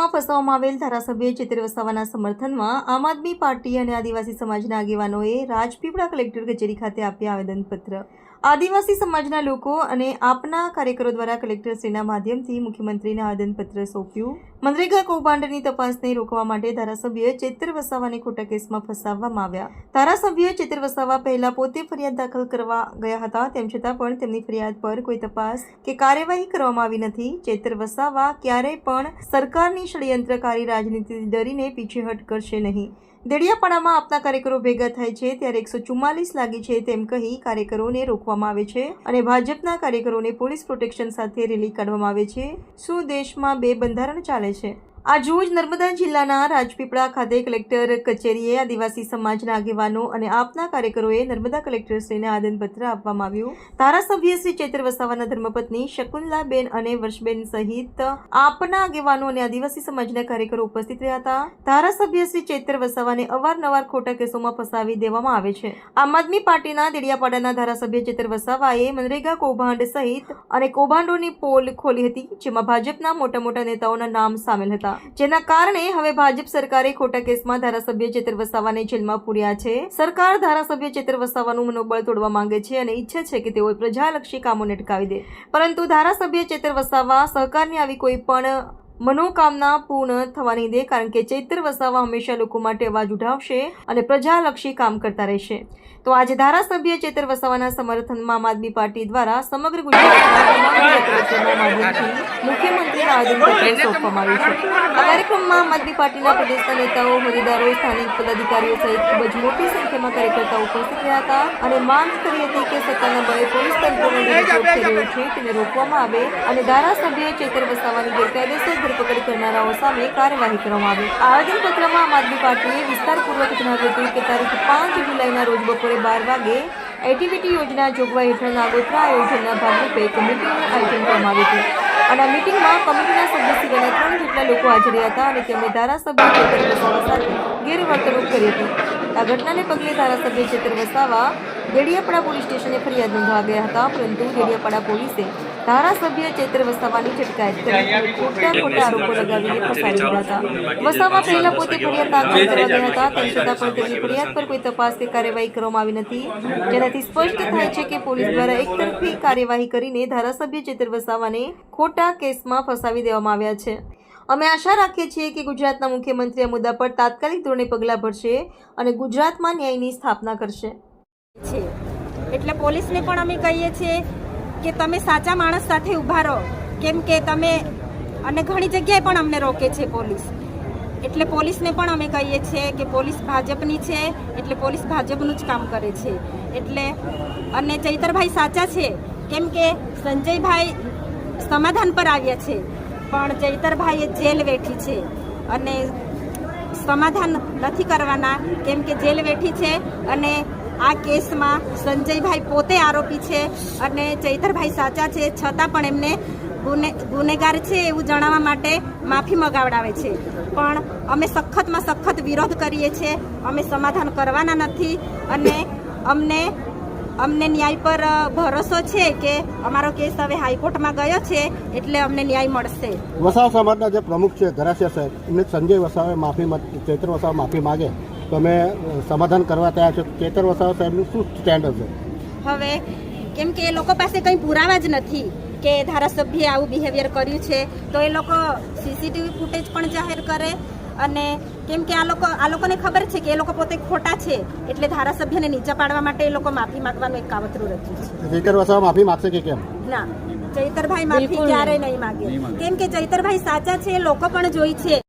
કેસમાં ફસાવવામાં આવેલ ધારાસભ્ય ચિત્ર વસાવાના સમર્થનમાં આમ આદમી પાર્ટી અને આદિવાસી સમાજના આગેવાનોએ રાજપીપળા કલેક્ટર કચેરી ખાતે આપ્યા આવેદનપત્ર. આદિવાસી સમાજના લોકો અને આપના કાર્યકરો દ્વારા કલેક્ટરશ્રીના માધ્યમથી મુખ્યમંત્રીને આવેદનપત્ર સોંપ્યું. મનરેગા કૌભાંડની તપાસને રોકવા માટે ધારાસભ્ય ચેતર વસાવાને ખોટા કેસમાં ફસાવવામાં આવ્યા. ધારાસભ્ય ચેતર વસાવા પહેલા પોતે ફરિયાદ દાખલ કરવા ગયા હતા, તેમ છતાં પણ તેમની ફરિયાદ પર કોઈ તપાસ કે કાર્યવાહી કરવામાં આવી નથી. ચેતર વસાવા ક્યારેય પણ સરકારની ષડયંત્રકારી રાજનીતિથી ડરીને પીછેહટ કરશે નહીં. દેડિયાપાડામાં આપના કાર્યકરો ભેગા થાય છે, ત્યારે એકસો ચુમ્માલીસ લાગી છે તેમ કહી કાર્યકરોને રોકવામાં આવે છે અને ભાજપના કાર્યકરોને પોલીસ પ્રોટેક્શન સાથે રેલી કાઢવામાં આવે છે. શું દેશમાં બે બંધારણ ચાલે 美味。છે જ નર્મદા જિલ્લાના રાજપીપળા ખાતે કલેક્ટર કચેરીએ આદિવાસી સમાજના આગેવાનો અને આપના કાર્યકરોએ નર્મદા કલેક્ટરશ્રીને આદનપત્ર આપવામાં આવ્યું. ધારાસભ્ય શ્રી ચેતર વસાવાના ધર્મપત્ની શકુંતલાબેન અને વર્ષબેન સહિત આપના આગેવાનો અને આદિવાસી સમાજના કાર્યકરો ઉપસ્થિત રહ્યા હતા. ધારાસભ્ય શ્રી ચેતર વસાવાને અવારનવાર ખોટા કેસોમાં ફસાવી દેવામાં આવે છે. આમ આદમી પાર્ટીના દેડિયાપાડાના ધારાસભ્ય ચેતર વસાવાએ મનરેગા કૌભાંડ સહિત અને કૌભાંડોની પોલ ખોલી હતી, જેમાં ભાજપના મોટા મોટા નેતાઓના નામ સામેલ હતા. જેના કારણે હવે ભાજપ સરકારે ખોટા કેસમાં ધારાસભ્ય ચેતર વસાવાને જેલમાં પૂર્યા છે. સરકાર ધારાસભ્ય ચેતર વસાવાનું મનોબળ તોડવા માંગે છે અને ઈચ્છે છે કે તેઓ પ્રજાલક્ષી કામોને અટકાવી દે. પરંતુ ધારાસભ્ય ચેતર વસાવા સહકારની આવી કોઈ પણ મનોકામના પૂર્ણ થવાની દે કારણ કે ચૈત્ર વસાવા હંમેશા લોકો માટે અવાજ ઉઠાવશે અને પ્રજાલક્ષી કામ કરતા રહેશે. તો આજે ધારાસભ્ય ચૈત્ર વસાવાના સમર્થનમાં આમ આદમી પાર્ટી દ્વારા સમગ્ર કાર્યક્રમમાં આમ આદમી પાર્ટીના પ્રદેશના નેતાઓ, હોદ્દેદારો, સ્થાનિક પદાધિકારીઓ સહિત ખૂબ જ મોટી સંખ્યામાં કાર્યકર્તાઓ ઉપસ્થિત રહ્યા હતા અને માંગ કરી હતી કે સત્તાના બળે પોલીસ તંત્રનો છે તેને રોકવામાં આવે અને ધારાસભ્ય ચેતર વસાવાની ગેરકાયદેસર ધરપકડ કરનારાઓ સામે કાર્યવાહી કરવામાં આવી. આવેદનપત્રમાં આમ આદમી પાર્ટીએ વિસ્તારપૂર્વક જણાવ્યું હતું કે તારીખ પાંચ જુલાઈના રોજ બપોરે બાર વાગે એટીવીટી યોજના જોગવાઈ હેઠળના આગોતરા આયોજનના ભાગરૂપે કમિટીનું આયોજન કરવામાં આવ્યું હતું. અને આ મિટિંગમાં કમિટીના સભ્ય સિવાયના ત્રણ જેટલા લોકો હાજર હતા અને તેમણે ધારાસભ્ય સાથે ગેરવર્તણૂક કરી હતી. આ ઘટનાને પગલે ધારાસભ્ય ચેતર વસાવા દેડિયાપાડા પોલીસ સ્ટેશને ફરિયાદ નોંધવા ગયા હતા, પરંતુ દેડિયાપાડા પોલીસે ધારાસભ્ય ચેતર વસાવાની છટકાયત કરી. ખોટા ખોટા આરોપો લગાવીને ફસાવી દીધા હતા. વસાવા પહેલા પોતે ફરિયાદ દાખલ કરવા ગયા હતા, તેમ છતાં પણ તેમની ફરિયાદ પર કોઈ તપાસ કે કાર્યવાહી કરવામાં આવી નથી. જેનાથી સ્પષ્ટ થાય છે કે પોલીસ દ્વારા એકતરફી કાર્યવાહી કરીને ધારાસભ્ય ચેતર વસાવાને ખોટા કેસમાં ફસાવી દેવામાં આવ્યા છે. અમે આશા રાખીએ છીએ કે ગુજરાતના મુખ્યમંત્રી આ મુદ્દા પર તાત્કાલિક ધોરણે પગલાં ભરશે અને ગુજરાતમાં ન્યાયની સ્થાપના કરશે. છે. એટલે પોલીસને પણ અમે કહીએ છીએ કે તમે સાચા માણસ સાથે ઊભા રહો. કેમ કે તમે અને ઘણી જગ્યાએ પણ અમને રોકે છે પોલીસ. એટલે પોલીસને પણ અમે કહીએ છીએ કે પોલીસ ભાજપની છે, એટલે પોલીસ ભાજપનું જ કામ કરે છે. એટલે અને ચૈતરભાઈ સાચા છે. કેમ કે સંજયભાઈ સમાધાન પર આવ્યા છે. પણ ચૈતરભાઈએ જેલ વેઠી છે અને સમાધાન નથી કરવાના. કેમ કે જેલ વેઠી છે અને આ કેસમાં સંજયભાઈ પોતે આરોપી છે અને ચૈતરભાઈ સાચા છે, છતાં પણ એમને ગુને, ગુનેગાર છે એવું જણાવવા માટે માફી મગાવડાવે છે. પણ અમે સખતમાં સખત વિરોધ કરીએ છીએ, અમે સમાધાન કરવાના નથી અને અમને અમને ન્યાય પર ભરોસો છે કે અમારો કેસ હવે હાઈકોર્ટમાં ગયો છે એટલે અમને ન્યાય મળશે. વસાવા સમાજના જે પ્રમુખ છે ધરાસિયા સાહેબ એમને સંજય વસાવે માફી ચૈત્ર વસાવા માફી માગે. તો અમે અ, સમાધાન કરવા તૈયાર છો. ચેતર વસાવા સાહેબનું શું સ્ટેન્ડ હશે? હવે કેમ કે એ લોકો પાસે કંઈ પુરાવા જ નથી કે ધારાસભ્યએ આવું બિહેવિયર કર્યું છે. તો એ લોકો સીસીટીવી ફૂટેજ પણ જાહેર કરે અને કેમ કે આ લોકો આ લોકોને ખબર છે કે એ લોકો પોતે ખોટા છે એટલે ધારાસભ્યને નીચે પાડવા માટે એ લોકો માફી માંગવાનું એક કાવતરું રચ્યું છે. ચૈતર વસાવા માફી માંગશે કે કેમ? ના ચૈતરભાઈ માફી ક્યારેય નહીં માગે. કેમ કે ચૈતરભાઈ સાચા છે એ લોકો પણ જોઈ છે.